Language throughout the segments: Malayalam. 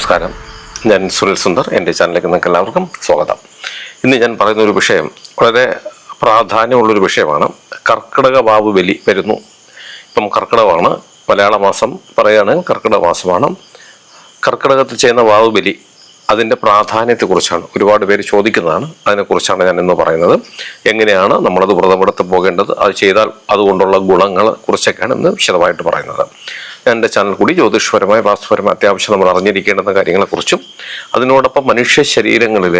നമസ്കാരം. ഞാൻ സുനിൽ സുന്ദർ എന്റെ ചാനലിലേക്ക് നിങ്ങൾക്ക് എല്ലാവർക്കും സ്വാഗതം. ഇന്ന് ഞാൻ പറയുന്ന ഒരു വിഷയം വളരെ പ്രാധാന്യമുള്ളൊരു വിഷയമാണ്. കർക്കിടക വാവ് ബലി വരുന്നു. ഇപ്പം കർക്കിടകമാണ്. മലയാള മാസം പറയുകയാണെങ്കിൽ കർക്കിടക മാസമാണ്. കർക്കിടകത്തിൽ ചെയ്യുന്ന വാവ് ബലി അതിന്റെ പ്രാധാന്യത്തെക്കുറിച്ചാണ് ഒരുപാട് പേര് ചോദിക്കുന്നതാണ്. അതിനെക്കുറിച്ചാണ് ഞാൻ ഇന്ന് പറയുന്നത്. എങ്ങനെയാണ് നമ്മളത് വ്രതമെടുത്ത് പോകേണ്ടത്? അത് ചെയ്താൽ അതുകൊണ്ടുള്ള ഗുണങ്ങളെ കുറിച്ചൊക്കെയാണ് ഇന്ന് വിശദമായിട്ട് പറയുന്നത്. എന്റെ ചാനൽ കൂടി ജ്യോതിഷപരമായ വാസ്തുപരമായ അത്യാവശ്യം നമ്മൾ അറിഞ്ഞിരിക്കേണ്ടുന്ന കാര്യങ്ങളെക്കുറിച്ചും അതിനോടൊപ്പം മനുഷ്യ ശരീരങ്ങളിൽ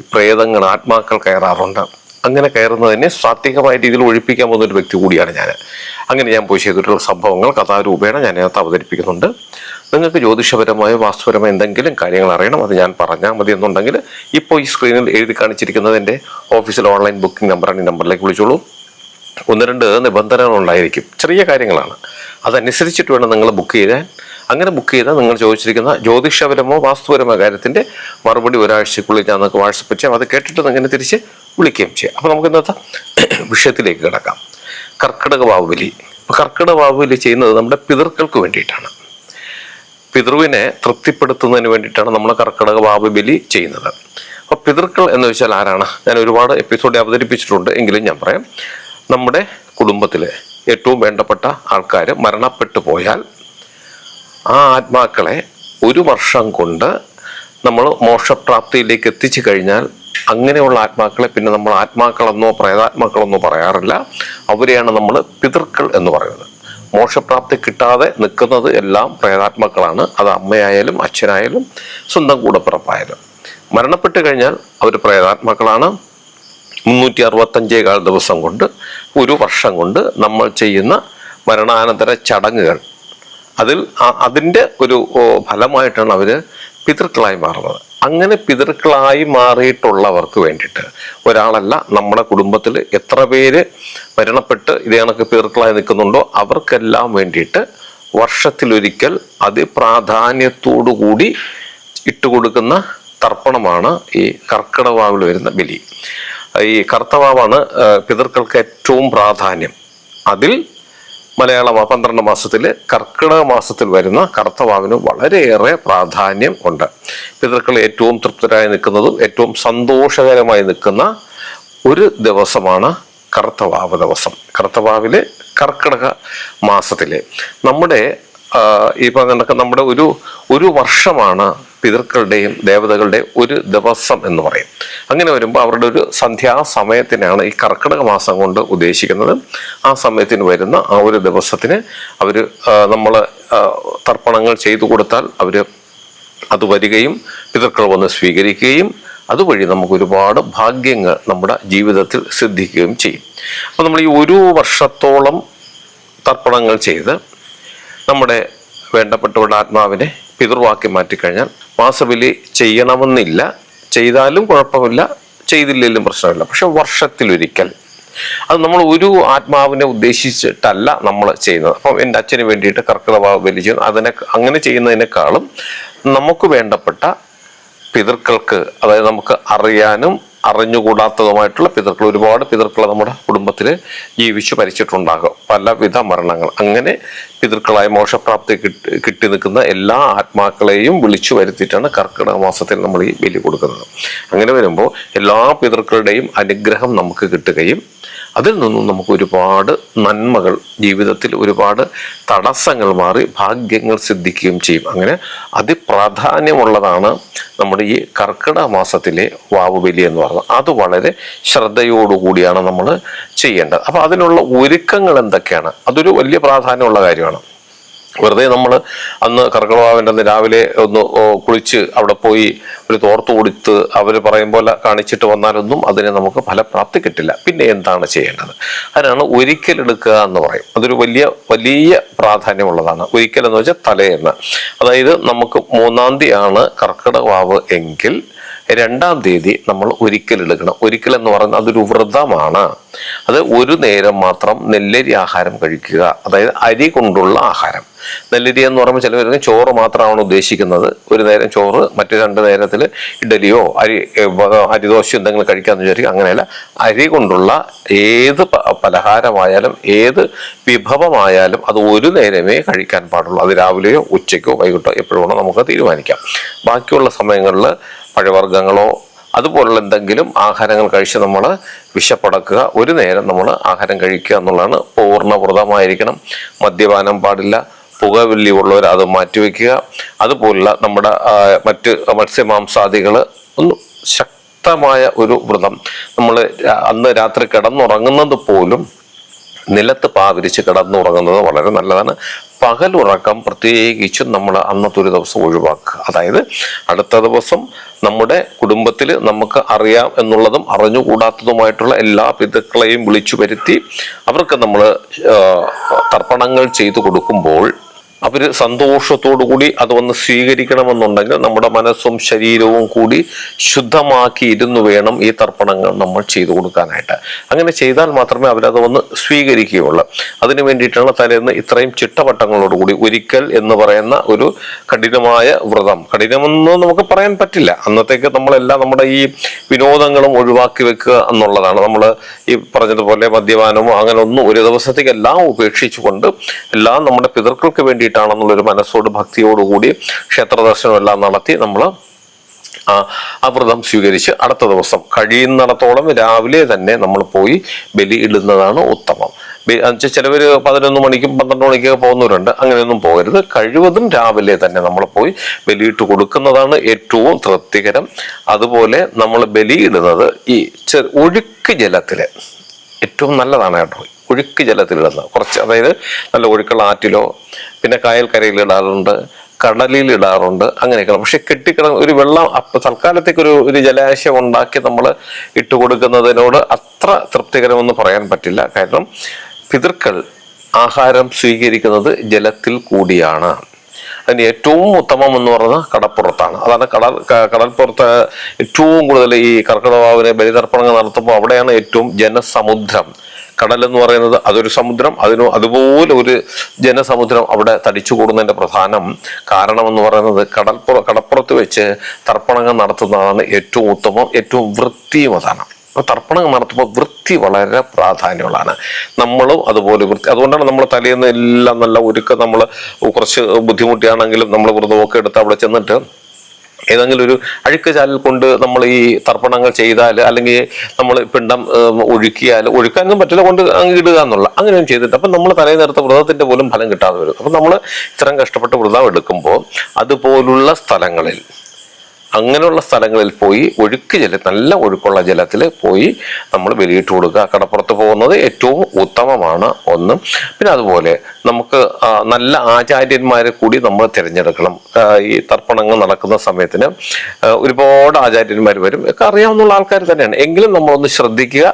ഈ പ്രേതങ്ങൾ ആത്മാക്കൾ കയറാറുണ്ട്. അങ്ങനെ കയറുന്നതിനെ സാത്വികമായ രീതിയിൽ ഒഴിപ്പിക്കാൻ പോകുന്ന ഒരു വ്യക്തി കൂടിയാണ് ഞാൻ. അങ്ങനെ ഞാൻ പോയി ചെയ്തിട്ടുള്ള സംഭവങ്ങൾ കഥാരൂപേണ ഞാൻ അതിനകത്ത് അവതരിപ്പിക്കുന്നുണ്ട്. നിങ്ങൾക്ക് ജ്യോതിഷപരമായ വാസ്തുപരമായ എന്തെങ്കിലും കാര്യങ്ങൾ അറിയണം അത് ഞാൻ പറഞ്ഞാൽ മതി എന്നുണ്ടെങ്കിൽ ഇപ്പോൾ ഈ സ്ക്രീനിൽ എഴുതി കാണിച്ചിരിക്കുന്നത് എന്റെ ഓഫീസിൽ ഓൺലൈൻ ബുക്കിംഗ് നമ്പറാണ് ഈ നമ്പറിലേക്ക് വിളിച്ചോളൂ. ഒന്ന് രണ്ട് നിബന്ധനകൾ ഉണ്ടായിരിക്കും ചെറിയ കാര്യങ്ങളാണ്. അതനുസരിച്ചിട്ട് വേണം നിങ്ങൾ ബുക്ക് ചെയ്താൽ. അങ്ങനെ ബുക്ക് ചെയ്താൽ നിങ്ങൾ ചോദിച്ചിരിക്കുന്ന ജ്യോതിഷപരമോ വാസ്തുപരമോ കാര്യത്തിന്റെ മറുപടി ഒരാഴ്ചക്കുള്ളിൽ ഞാൻ നിങ്ങൾക്ക് വാട്സപ്പ് ചെയ്യാം. അത് കേട്ടിട്ട് നിങ്ങൾ തിരിച്ച് വിളിക്കുകയും ചെയ്യാം. അപ്പോൾ നമുക്ക് ഇന്നത്തെ വിഷയത്തിലേക്ക് കിടക്കാം. കർക്കിടക ബാഹുബലി അപ്പോൾ കർക്കിടക ബാഹുബലി ചെയ്യുന്നത് നമ്മുടെ പിതൃക്കൾക്ക് വേണ്ടിയിട്ടാണ്. പിതൃവിനെ തൃപ്തിപ്പെടുത്തുന്നതിന് വേണ്ടിയിട്ടാണ് നമ്മൾ കർക്കിടക ബാഹുബലി ചെയ്യുന്നത്. അപ്പോൾ പിതൃക്കൾ എന്ന് വെച്ചാൽ ആരാണ്? ഞാൻ ഒരുപാട് എപ്പിസോഡ് അവതരിപ്പിച്ചിട്ടുണ്ട്. എങ്കിലും ഞാൻ പറയാം. നമ്മുടെ കുടുംബത്തിലെ ഏറ്റവും വേണ്ടപ്പെട്ട ആൾക്കാർ മരണപ്പെട്ടു പോയാൽ ആ ആത്മാക്കളെ ഒരു വർഷം കൊണ്ട് നമ്മൾ മോക്ഷപ്രാപ്തിയിലേക്ക് എത്തിച്ചു കഴിഞ്ഞാൽ അങ്ങനെയുള്ള ആത്മാക്കളെ പിന്നെ നമ്മൾ ആത്മാക്കളെന്നോ പ്രേതാത്മാക്കളെന്നോ പറയാറില്ല. അവരെയാണ് നമ്മൾ പിതൃക്കൾ എന്ന് പറയുന്നത്. മോക്ഷപ്രാപ്തി കിട്ടാതെ നിൽക്കുന്നത് എല്ലാം പ്രേതാത്മാക്കളാണ്. അത് അമ്മയായാലും അച്ഛനായാലും സ്വന്തം കൂടപ്പിറപ്പായാലും. മരണപ്പെട്ട് കഴിഞ്ഞാൽ അവർ പ്രേതാത്മാക്കളാണ്. മുന്നൂറ്റി അറുപത്തഞ്ചേകാൽ ദിവസം കൊണ്ട് ഒരു വർഷം കൊണ്ട് നമ്മൾ ചെയ്യുന്ന മരണാനന്തര ചടങ്ങുകൾ. അതിൽ അതിന്റെ ഒരു ഫലമായിട്ടാണ് അവർ പിതൃക്കളായി മാറുന്നത്. അങ്ങനെ പിതൃക്കളായി മാറിയിട്ടുള്ളവർക്ക് വേണ്ടിയിട്ട് ഒരാളല്ല നമ്മുടെ കുടുംബത്തിൽ എത്ര പേര് മരണപ്പെട്ട് ഇതേ കണക്ക് പിതൃക്കളായി നിൽക്കുന്നുണ്ടോ അവർക്കെല്ലാം വേണ്ടിയിട്ട് വർഷത്തിലൊരിക്കൽ അതിപ്രാധാന്യത്തോടു കൂടി ഇട്ടുകൊടുക്കുന്ന തർപ്പണമാണ് ഈ കർക്കിടവാവിൽ വരുന്ന ബലി. ഈ കർത്തവാവാണ് പിതൃക്കൾക്ക് ഏറ്റവും പ്രാധാന്യം. അതിൽ മലയാള പന്ത്രണ്ട് മാസത്തിൽ കർക്കിടക മാസത്തിൽ വരുന്ന കർത്തവാവിന് വളരെയേറെ പ്രാധാന്യം ഉണ്ട്. പിതൃക്കൾ ഏറ്റവും തൃപ്തരായി നിൽക്കുന്നതും ഏറ്റവും സന്തോഷകരമായി നിൽക്കുന്ന ഒരു ദിവസമാണ് കർത്തവാവ് ദിവസം. കർത്തവാവിലെ കർക്കിടക മാസത്തിലെ. നമ്മുടെ ഈ നമ്മുടെ ഒരു ഒരു വർഷമാണ് പിതൃക്കളുടെയും ദേവതകളുടെയും ഒരു ദിവസം എന്ന് പറയും. അങ്ങനെ വരുമ്പോൾ അവരുടെ ഒരു സന്ധ്യാസമയത്തിനാണ് ഈ കർക്കിടക മാസം കൊണ്ട് ഉദ്ദേശിക്കുന്നത്. ആ സമയത്തിന് വരുന്ന ആ ഒരു ദിവസത്തിന് അവർ നമ്മൾ തർപ്പണങ്ങൾ ചെയ്തു കൊടുത്താൽ അവർ അത് വരികയും പിതൃക്കൾ വന്ന് സ്വീകരിക്കുകയും അതുവഴി നമുക്ക് ഒരുപാട് ഭാഗ്യങ്ങൾ നമ്മുടെ ജീവിതത്തിൽ സിദ്ധിക്കുകയും ചെയ്യും. അപ്പോൾ നമ്മൾ ഈ ഒരു വർഷത്തോളം തർപ്പണങ്ങൾ ചെയ്ത് നമ്മുടെ വേണ്ടപ്പെട്ടവരുടെ ആത്മാവിനെ പിതൃവാക്കി മാറ്റിക്കഴിഞ്ഞാൽ മാസബലി ചെയ്യണമെന്നില്ല. ചെയ്താലും കുഴപ്പമില്ല ചെയ്തില്ലെങ്കിലും പ്രശ്നമില്ല. പക്ഷെ വർഷത്തിലൊരിക്കൽ. അത് നമ്മൾ ഒരു ആത്മാവിനെ ഉദ്ദേശിച്ചിട്ടല്ല നമ്മൾ ചെയ്യുന്നത്. അപ്പം എന്റെ അച്ഛന് വേണ്ടിയിട്ട് കർക്കിടക ബലി ചെയ്യുന്നു. അതിനെ അങ്ങനെ ചെയ്യുന്നതിനേക്കാളും നമുക്ക് വേണ്ടപ്പെട്ട പിതൃക്കൾക്ക് അതായത് നമുക്ക് അറിയാനും അറിഞ്ഞുകൂടാത്തതുമായിട്ടുള്ള പിതൃക്കൾ ഒരുപാട് പിതൃക്കൾ നമ്മുടെ കുടുംബത്തിൽ ജീവിച്ചു മരിച്ചിട്ടുണ്ടാകും. പലവിധ മരണങ്ങൾ. അങ്ങനെ പിതൃക്കളായ മോക്ഷപ്രാപ്തി കിട്ടി കിട്ടി നിൽക്കുന്ന എല്ലാ ആത്മാക്കളെയും വിളിച്ചു വരുത്തിയിട്ടാണ് കർക്കിടക മാസത്തിൽ നമ്മൾ ഈ ബലി കൊടുക്കുന്നത്. അങ്ങനെ വരുമ്പോൾ എല്ലാ പിതൃക്കളുടെയും അനുഗ്രഹം നമുക്ക് കിട്ടുകയും അതിൽ നിന്നും നമുക്ക് ഒരുപാട് നന്മകൾ ജീവിതത്തിൽ ഒരുപാട് തടസ്സങ്ങൾ മാറി ഭാഗ്യങ്ങൾ സിദ്ധിക്കുകയും ചെയ്യും. അങ്ങനെ അതിപ്രാധാന്യമുള്ളതാണ് നമ്മുടെ ഈ കർക്കിടക മാസത്തിലെ വാവുബലി എന്ന് പറയുന്നത്. അത് വളരെ ശ്രദ്ധയോടുകൂടിയാണ് നമ്മൾ ചെയ്യേണ്ടത്. അപ്പോൾ അതിനുള്ള ഒരുക്കങ്ങൾ എന്തൊക്കെയാണ്? അതൊരു വലിയ പ്രാധാന്യമുള്ള കാര്യമാണ്. വെറുതെ നമ്മൾ അന്ന് കർക്കിടവാവിന്റെ അന്ന് രാവിലെ ഒന്ന് കുളിച്ച് അവിടെ പോയി ഒരു തോർത്ത് കൊടുത്ത് അവർ പറയും പോലെ കാണിച്ചിട്ട് വന്നാലൊന്നും അതിനെ നമുക്ക് ഫലപ്രാപ്തി കിട്ടില്ല. പിന്നെ എന്താണ് ചെയ്യേണ്ടത്? അതിനാണ് ഒരിക്കലെടുക്കുക എന്ന് പറയും. അതൊരു വലിയ വലിയ പ്രാധാന്യമുള്ളതാണ്. ഒരിക്കൽ എന്ന് വെച്ചാൽ തലേന്ന്. അതായത് നമുക്ക് മൂന്നാം തീയതിയാണ് കർക്കിടകവാവ് എങ്കിൽ രണ്ടാം തീയതി നമ്മൾ ഒരിക്കൽ എടുക്കണം. ഒരിക്കൽ എന്ന് പറയുന്നത് അതൊരു വ്രതമാണ്. അത് ഒരു നേരം മാത്രം നെല്ലരി ആഹാരം കഴിക്കുക. അതായത് അരി കൊണ്ടുള്ള ആഹാരം. നെല്ലരി എന്ന് പറയുമ്പോൾ ചിലവർ ചോറ് മാത്രമാണ് ഉദ്ദേശിക്കുന്നത്. ഒരു നേരം ചോറ് മറ്റു രണ്ട് നേരത്തിൽ ഇഡലിയോ അരി അരിദോശയോ എന്തെങ്കിലും കഴിക്കാമെന്ന് വിചാരിക്കും. അങ്ങനെയല്ല അരി കൊണ്ടുള്ള ഏത് പലഹാരമായാലും ഏത് വിഭവമായാലും അത് ഒരു നേരമേ കഴിക്കാൻ പാടുള്ളൂ. അത് രാവിലെയോ ഉച്ചയ്ക്കോ വൈകിട്ടോ എപ്പോഴും നമുക്ക് തീരുമാനിക്കാം. ബാക്കിയുള്ള സമയങ്ങളിൽ പഴവർഗങ്ങളോ അതുപോലുള്ള എന്തെങ്കിലും ആഹാരങ്ങൾ കഴിച്ച് നമ്മൾ വിശപ്പടക്കുക ഒരു നേരം നമ്മൾ ആഹാരം കഴിക്കുക എന്നുള്ളതാണ് പൂർണവ്രതമായിരിക്കണം. മദ്യപാനം പാടില്ല പുകവല്ലി ഉള്ളവർ അത് മാറ്റിവെക്കുക. അതുപോലുള്ള നമ്മുടെ മറ്റ് മത്സ്യമാംസാദികൾ ഒന്ന് ശക്തമായ ഒരു വ്രതം. നമ്മൾ അന്ന് രാത്രി കിടന്നുറങ്ങുന്നത് പോലും നിലത്ത് പാവിരിച്ച് കിടന്നുറങ്ങുന്നത് വളരെ നല്ലതാണ്. പകലുറക്കം പ്രത്യേകിച്ചും നമ്മൾ അന്നത്തെ ഒരു ദിവസം ഒഴിവാക്കുക. അതായത് അടുത്ത ദിവസം നമ്മുടെ കുടുംബത്തിൽ നമുക്ക് അറിയാം എന്നുള്ളതും അറിഞ്ഞുകൂടാത്തതുമായിട്ടുള്ള എല്ലാ പിതൃക്കളെയും വിളിച്ചു വരുത്തി അവർക്ക് നമ്മൾ തർപ്പണങ്ങൾ ചെയ്തു കൊടുക്കുമ്പോൾ അവർ സന്തോഷത്തോടു കൂടി അത് വന്ന് സ്വീകരിക്കണമെന്നുണ്ടെങ്കിൽ നമ്മുടെ മനസ്സും ശരീരവും കൂടി ശുദ്ധമാക്കിയിരുന്നു വേണം ഈ തർപ്പണങ്ങൾ നമ്മൾ ചെയ്തു കൊടുക്കാനായിട്ട്. അങ്ങനെ ചെയ്താൽ മാത്രമേ അവരത് വന്ന് സ്വീകരിക്കുകയുള്ളൂ. അതിനു വേണ്ടിയിട്ടാണ് തലേന്ന് ഇത്രയും ചിട്ടവട്ടങ്ങളോടുകൂടി ഒരിക്കൽ എന്ന് പറയുന്ന ഒരു കഠിനമായ വ്രതം. കഠിനമെന്ന് നമുക്ക് പറയാൻ പറ്റില്ല. അന്നത്തേക്ക് നമ്മളെല്ലാം നമ്മുടെ ഈ വിനോദങ്ങളും ഒഴിവാക്കി വെക്കുക എന്നുള്ളതാണ്. നമ്മൾ ഈ പറഞ്ഞതുപോലെ മദ്യപാനമോ അങ്ങനെ ഒന്നും ഒരു ദിവസത്തേക്ക് എല്ലാം ഉപേക്ഷിച്ചുകൊണ്ട് എല്ലാം നമ്മുടെ പിതൃക്കൾക്ക് വേണ്ടിയിട്ടാണെന്നുള്ളൊരു മനസ്സോട് ഭക്തിയോടുകൂടി ക്ഷേത്ര ദർശനം എല്ലാം നടത്തി നമ്മൾ ആ വ്രതം സ്വീകരിച്ച് അടുത്ത ദിവസം കഴിയുന്നിടത്തോളം രാവിലെ തന്നെ നമ്മൾ പോയി ബലി ഇടുന്നതാണ് ഉത്തമം. ചിലവർ പതിനൊന്ന് മണിക്കും പന്ത്രണ്ട് മണിക്കൊക്കെ പോകുന്നവരുണ്ട്. അങ്ങനെയൊന്നും പോകരുത്. കഴിവതും രാവിലെ തന്നെ നമ്മൾ പോയി ബലിയിട്ട് കൊടുക്കുന്നതാണ് ഏറ്റവും തൃപ്തികരം. അതുപോലെ നമ്മൾ ബലിയിടുന്നത് ഈ ഒഴുക്ക് ജലത്തിൽ ഏറ്റവും നല്ലതാണ് കേട്ടോ. ഒഴുക്ക് ജലത്തിലിടുന്നത്. കുറച്ച് അതായത് നല്ല ഒഴുക്കുള്ള ആറ്റിലോ പിന്നെ കായൽക്കരയിൽ ഇടാറുണ്ട് കടലിൽ ഇടാറുണ്ട് അങ്ങനെയൊക്കെ പക്ഷെ കെട്ടിക്കിട ഒരു വെള്ളം അപ്പൊ തൽക്കാലത്തേക്ക് ഒരു ഒരു ജലാശയം ഉണ്ടാക്കി നമ്മൾ ഇട്ട് കൊടുക്കുന്നതിനോട് അത്ര തൃപ്തികരമെന്ന് പറയാൻ പറ്റില്ല. കാരണം പിതൃക്കൾ ആഹാരം സ്വീകരിക്കുന്നത് ജലത്തിൽ കൂടിയാണ്. അതിന് ഏറ്റവും ഉത്തമം എന്ന് പറയുന്നത് കടപ്പുറത്താണ് അതാണ് കടൽ കടൽപ്പുറത്ത് ഏറ്റവും കൂടുതൽ ഈ കർക്കിടവാവിനെ ബലിതർപ്പണങ്ങൾ നടത്തുമ്പോൾ അവിടെയാണ് ഏറ്റവും ജനസമുദ്രം. കടൽ എന്ന് പറയുന്നത് അതൊരു സമുദ്രം അതിന് അതുപോലെ ഒരു ജനസമുദ്രം അവിടെ തടിച്ചു കൂടുന്നതിന്റെ പ്രധാനം കാരണം എന്ന് പറയുന്നത് കടൽപ്പുറ കടപ്പുറത്ത് വെച്ച് തർപ്പണങ്ങൾ നടത്തുന്നതാണ് ഏറ്റവും ഉത്തമം ഏറ്റവും വൃത്തിയും അതാണ്. അപ്പൊ തർപ്പണം നടത്തുമ്പോൾ വൃത്തി വളരെ പ്രാധാന്യമുള്ളതാണ്. നമ്മളും അതുപോലെ വൃത്തി അതുകൊണ്ടാണ് നമ്മൾ തലേന്ന് എല്ലാം നല്ല ഒരുക്കം നമ്മൾ കുറച്ച് ബുദ്ധിമുട്ടിയാണെങ്കിലും നമ്മൾ വ്രതമൊക്കെ എടുത്ത് അവിടെ ചെന്നിട്ട് ഏതെങ്കിലും ഒരു അഴുക്ക് ചാലിൽ കൊണ്ട് നമ്മൾ ഈ തർപ്പണങ്ങൾ ചെയ്താൽ അല്ലെങ്കിൽ നമ്മൾ പിണ്ടം ഒഴുക്കിയാൽ ഒഴുക്കാനൊന്നും പറ്റില്ല കൊണ്ട് അങ്ങ് ഇടുക എന്നുള്ള അങ്ങനെയും ചെയ്തിട്ട് അപ്പം നമ്മൾ തലേ നേരത്തെ വ്രതത്തിന്റെ പോലും ഫലം കിട്ടാതെ വരും. അപ്പം നമ്മൾ ഇത്രയും കഷ്ടപ്പെട്ട് വ്രതം എടുക്കുമ്പോൾ അതുപോലുള്ള സ്ഥലങ്ങളിൽ അങ്ങനെയുള്ള സ്ഥലങ്ങളിൽ പോയി ഒഴുക്ക് ജല നല്ല ഒഴുക്കുള്ള ജലത്തിൽ പോയി നമ്മൾ വെളിയിട്ട് കൊടുക്കുക. കടപ്പുറത്ത് പോകുന്നത് ഏറ്റവും ഉത്തമമാണ് ഒന്ന്. പിന്നെ അതുപോലെ നമുക്ക് നല്ല ആചാര്യന്മാരെ കൂടി നമ്മൾ തിരഞ്ഞെടുക്കണം. ഈ തർപ്പണങ്ങൾ നടക്കുന്ന സമയത്തിന് ഒരുപാട് ആചാര്യന്മാർ വരും. ഒക്കെ അറിയാവുന്ന ആൾക്കാർ തന്നെയാണ്. എങ്കിലും നമ്മളൊന്ന് ശ്രദ്ധിക്കുക.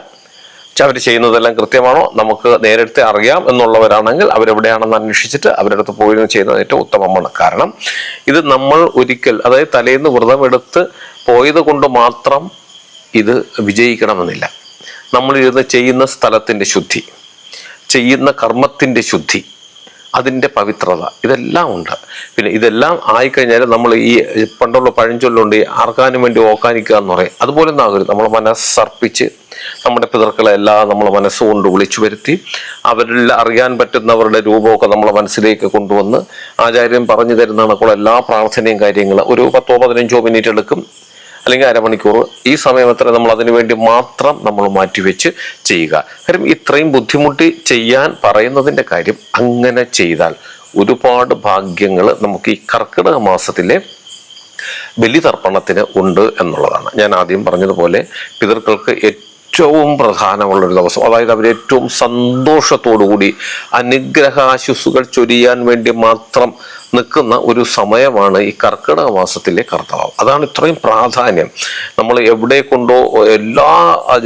അവർ ചെയ്യുന്നതെല്ലാം കൃത്യമാണോ? നമുക്ക് നേരിട്ട് അറിയാം എന്നുള്ളവരാണെങ്കിൽ അവരെവിടെയാണെന്ന് അന്വേഷിച്ചിട്ട് അവരുടെ അടുത്ത് പോയി ചെയ്യുന്നത് ഏറ്റവും ഉത്തമമാണ്. കാരണം ഇത് നമ്മൾ ഒരിക്കൽ അതായത് തലേന്ന് വ്രതം എടുത്ത് പോയത് കൊണ്ട് മാത്രം ഇത് വിജയിക്കണമെന്നില്ല. നമ്മൾ ഇരുന്ന് ചെയ്യുന്ന സ്ഥലത്തിന്റെ ശുദ്ധി ചെയ്യുന്ന കർമ്മത്തിന്റെ ശുദ്ധി അതിന്റെ പവിത്രത. ഇതെല്ലാം ഉണ്ട്. പിന്നെ ഇതെല്ലാം ആയിക്കഴിഞ്ഞാൽ നമ്മൾ ഈ പണ്ടുള്ള പഴഞ്ചൊല്ലുണ്ട് ആർക്കാനും വേണ്ടി ഓക്കാനിക്കുക എന്ന് പറയും. അതുപോലെ ഒന്നും ആകരുത്. നമ്മൾ മനസ്സർപ്പിച്ച് നമ്മുടെ പിതൃക്കളെല്ലാം നമ്മൾ മനസ്സുകൊണ്ട് വിളിച്ചു വരുത്തി അവരിൽ അറിയാൻ പറ്റുന്നവരുടെ രൂപമൊക്കെ നമ്മളെ മനസ്സിലേക്ക് കൊണ്ടുവന്ന് ആചാര്യൻ പറഞ്ഞു തരുന്ന കണക്കുള്ള എല്ലാ പ്രാർത്ഥനയും കാര്യങ്ങളും ഒരു പത്തോ പതിനഞ്ചോ മിനിറ്റ് എടുക്കും. അല്ലെങ്കിൽ അരമണിക്കൂർ. ഈ സമയം എത്ര? നമ്മൾ അതിനു വേണ്ടി മാത്രം നമ്മൾ മാറ്റിവെച്ച് ചെയ്യുക. കാര്യം ഇത്രയും ബുദ്ധിമുട്ടി ചെയ്യാൻ പറയുന്നതിന്റെ കാര്യം അങ്ങനെ ചെയ്താൽ ഒരുപാട് ഭാഗ്യങ്ങൾ നമുക്ക് ഈ കർക്കിടക മാസത്തിലെ ബലിതർപ്പണത്തിന് ഉണ്ട് എന്നുള്ളതാണ്. ഞാൻ ആദ്യം പറഞ്ഞതുപോലെ പിതൃക്കൾക്ക് ഏറ്റവും പ്രധാനമുള്ളൊരു ദിവസം അതായത് അവർ ഏറ്റവും സന്തോഷത്തോടുകൂടി അനുഗ്രഹാശുസുകൾ ചൊരിയാൻ വേണ്ടി മാത്രം നിൽക്കുന്ന ഒരു സമയമാണ് ഈ കർക്കിടക മാസത്തിലെ കർത്തവം. അതാണ് ഇത്രയും പ്രാധാന്യം. നമ്മൾ എവിടെ കൊണ്ടോ എല്ലാ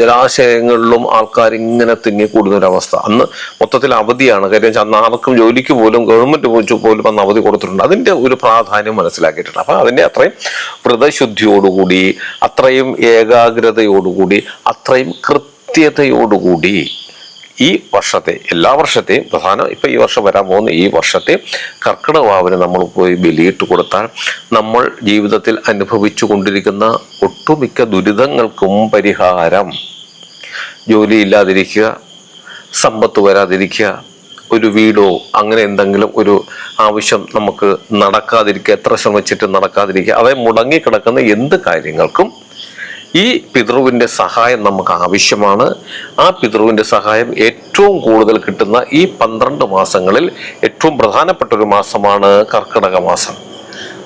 ജലാശയങ്ങളിലും ആൾക്കാർ ഇങ്ങനെ തിങ്ങി കൂടുന്ന ഒരു അവസ്ഥ അന്ന് മൊത്തത്തിൽ അവധിയാണ്. കാര്യം അന്ന് ആർക്കും ജോലിക്ക് പോലും ഗവൺമെന്റ് പോലും പോലും അന്ന് അവധി കൊടുത്തിട്ടുണ്ട്. അതിന്റെ ഒരു പ്രാധാന്യം മനസ്സിലാക്കിയിട്ടുണ്ട്. അപ്പൊ അതിന്റെ അത്രയും വ്രതശുദ്ധിയോടുകൂടി അത്രയും ഏകാഗ്രതയോടുകൂടി അത്രയും കൃത്യതയോടുകൂടി ഈ വർഷത്തെ എല്ലാ വർഷത്തെയും പ്രധാനം ഇപ്പൊ ഈ വർഷം വരാൻ പോകുന്ന ഈ വർഷത്തെ കർക്കിടക വാവിന് നമ്മൾ പോയി ബലിയിട്ട് കൊടുത്താൽ നമ്മൾ ജീവിതത്തിൽ അനുഭവിച്ചു കൊണ്ടിരിക്കുന്ന ഒട്ടുമിക്ക ദുരിതങ്ങൾക്കും പരിഹാരം. ജോലിയില്ലാതിരിക്കുക സമ്പത്ത് വരാതിരിക്കുക ഒരു വീടോ അങ്ങനെ എന്തെങ്കിലും ഒരു ആവശ്യം നമുക്ക് നടക്കാതിരിക്കുക എത്ര ശ്രമിച്ചിട്ട് നടക്കാതിരിക്കുക അതായത് മുടങ്ങിക്കിടക്കുന്ന എന്ത് കാര്യങ്ങൾക്കും ഈ പിതൃവിന്റെ സഹായം നമുക്ക് ആവശ്യമാണ്. ആ പിതൃവിന്റെ സഹായം ഏറ്റവും കൂടുതൽ കിട്ടുന്ന ഈ പന്ത്രണ്ട് മാസങ്ങളിൽ ഏറ്റവും പ്രധാനപ്പെട്ട ഒരു മാസമാണ് കർക്കിടക മാസം.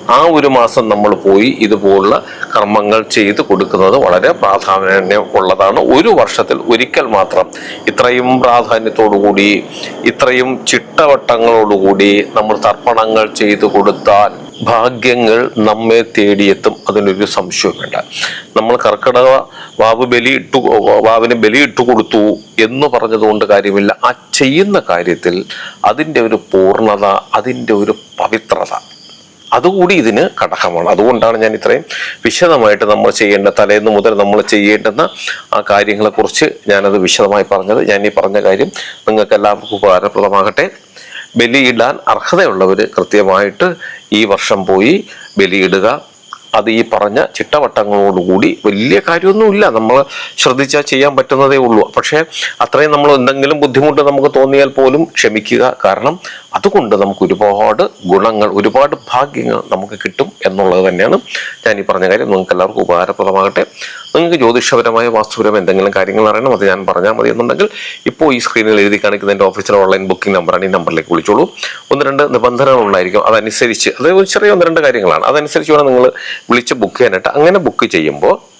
ആ ഒരു മാസം നമ്മൾ പോയി ഇതുപോലുള്ള കർമ്മങ്ങൾ ചെയ്ത് കൊടുക്കുന്നത് വളരെ പ്രാധാന്യം ഉള്ളതാണ് ഒരു വർഷത്തിൽ ഒരിക്കൽ മാത്രം ഇത്രയും പ്രാധാന്യത്തോടുകൂടി ഇത്രയും ചിട്ടവട്ടങ്ങളോടുകൂടി നമ്മൾ തർപ്പണങ്ങൾ ചെയ്തു കൊടുത്താൽ ഭാഗ്യങ്ങൾ നമ്മെ തേടിയെത്തും അതിനൊരു സംശയവും വേണ്ട. നമ്മൾ കർക്കിടക വാവ് ബലി ഇട്ടു വാവിന് ബലി ഇട്ടു കൊടുത്തു എന്ന് പറഞ്ഞതുകൊണ്ട് കാര്യമില്ല. ആ ചെയ്യുന്ന കാര്യത്തിൽ അതിന്റെ ഒരു പൂർണത അതിന്റെ ഒരു പവിത്രത അതുകൂടി ഇതിന് ഘടകമാണ് അതുകൊണ്ടാണ് ഞാൻ ഇത്രയും വിശദമായിട്ട് നമ്മൾ ചെയ്യേണ്ട തലേന്ന് മുതൽ നമ്മൾ ചെയ്യേണ്ടുന്ന ആ കാര്യങ്ങളെക്കുറിച്ച് ഞാനത് വിശദമായി പറഞ്ഞത്. ഞാൻ ഈ പറഞ്ഞ കാര്യം നിങ്ങൾക്ക് എല്ലാവർക്കും ഉപകാരപ്രദമാകട്ടെ. ബലിയിടാൻ അർഹതയുള്ളവർ കൃത്യമായിട്ട് ഈ വർഷം പോയി ബലിയിടുക അത് ഈ പറഞ്ഞ ചിട്ടവട്ടങ്ങളോടുകൂടി വലിയ കാര്യമൊന്നുമില്ല. നമ്മൾ ശ്രദ്ധിച്ചാൽ ചെയ്യാൻ പറ്റുന്നതേ ഉള്ളൂ. പക്ഷേ അത്രയും നമ്മൾ എന്തെങ്കിലും ബുദ്ധിമുട്ട് നമുക്ക് തോന്നിയാൽ പോലും ക്ഷമിക്കുക. കാരണം അതുകൊണ്ട് നമുക്ക് ഒരുപാട് ഗുണങ്ങൾ ഒരുപാട് ഭാഗ്യങ്ങൾ നമുക്ക് കിട്ടും. എന്നുള്ളത് തന്നെയാണ് ഞാൻ ഈ പറഞ്ഞ കാര്യം. നിങ്ങൾക്ക് എല്ലാവർക്കും ഉപകാരപ്രദമാകട്ടെ. നിങ്ങൾക്ക് ജ്യോതിഷപരമായ വാസ്തുപരമായ എന്തെങ്കിലും കാര്യങ്ങൾ അറിയണം അത് ഞാൻ പറഞ്ഞാൽ മതി എന്നുണ്ടെങ്കിൽ ഇപ്പോൾ ഈ സ്ക്രീനിൽ എഴുതി കാണിക്കുന്ന എന്റെ ഓഫീസിലെ ഓൺലൈൻ ബുക്കിംഗ് നമ്പറാണ് ഈ നമ്പറിലേക്ക് വിളിച്ചോളൂ. ഒന്ന് രണ്ട് നിബന്ധനകൾ ഉണ്ടായിരിക്കും. അതനുസരിച്ച് അത് ചെറിയ ഒന്ന് രണ്ട് കാര്യങ്ങളാണ്. അതനുസരിച്ച് വേണം നിങ്ങൾ വിളിച്ച് ബുക്ക് ചെയ്യാനായിട്ട്. അങ്ങനെ ബുക്ക് ചെയ്യുമ്പോൾ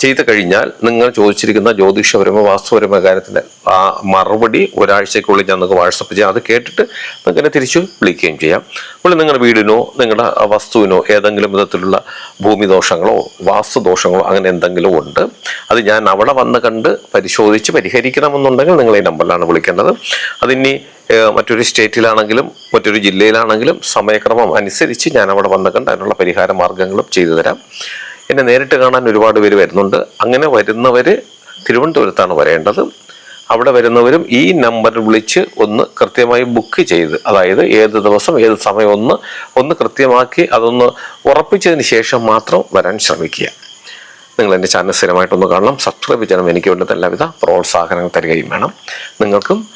ചെയ്ത് കഴിഞ്ഞാൽ നിങ്ങൾ ചോദിച്ചിരിക്കുന്ന ജ്യോതിഷപരമോ വാസ്തുപരമോ കാര്യത്തിന്റെ ആ മറുപടി ഒരാഴ്ചക്കുള്ളിൽ ഞാൻ നിങ്ങൾക്ക് വാട്സപ്പ് ചെയ്യാം. അത് കേട്ടിട്ട് നിങ്ങൾ എന്നെ തിരിച്ചു വിളിക്കുകയും ചെയ്യാം. അപ്പോൾ നിങ്ങളുടെ വീടിനോ നിങ്ങളുടെ വസ്തുവിനോ ഏതെങ്കിലും വിധത്തിലുള്ള ഭൂമി ദോഷങ്ങളോ വാസ്തുദോഷങ്ങളോ അങ്ങനെ എന്തെങ്കിലും ഉണ്ട്. അത് ഞാൻ അവിടെ വന്ന് കണ്ട് പരിശോധിച്ച് പരിഹരിക്കണമെന്നുണ്ടെങ്കിൽ നിങ്ങൾ ഈ നമ്പറിലാണ് വിളിക്കേണ്ടത്. അതിനി മറ്റൊരു സ്റ്റേറ്റിലാണെങ്കിലും മറ്റൊരു ജില്ലയിലാണെങ്കിലും സമയക്രമം അനുസരിച്ച് ഞാൻ അവിടെ വന്ന് കണ്ട് അതിനുള്ള പരിഹാര മാർഗങ്ങളും ചെയ്തു തരാം. എന്നെ നേരിട്ട് കാണാൻ ഒരുപാട് പേര് വരുന്നുണ്ട്. അങ്ങനെ വരുന്നവർ തിരുവനന്തപുരത്താണ് വരേണ്ടത്. അവിടെ വരുന്നവരും ഈ നമ്പറിൽ വിളിച്ച് ഒന്ന് കൃത്യമായി ബുക്ക് ചെയ്ത് അതായത് ഏത് ദിവസം ഏത് സമയം ഒന്ന് ഒന്ന് കൃത്യമാക്കി അതൊന്ന് ഉറപ്പിച്ചതിന് ശേഷം മാത്രം വരാൻ ശ്രമിക്കുക. നിങ്ങൾ എന്റെ ചാനൽ സ്ഥിരമായിട്ടൊന്ന് കാണണം. സബ്സ്ക്രൈബ് ചെയ്യണം. എനിക്ക് വേണ്ടത് എല്ലാവിധ പ്രോത്സാഹനങ്ങൾ തരികയും വേണം. നിങ്ങൾക്കും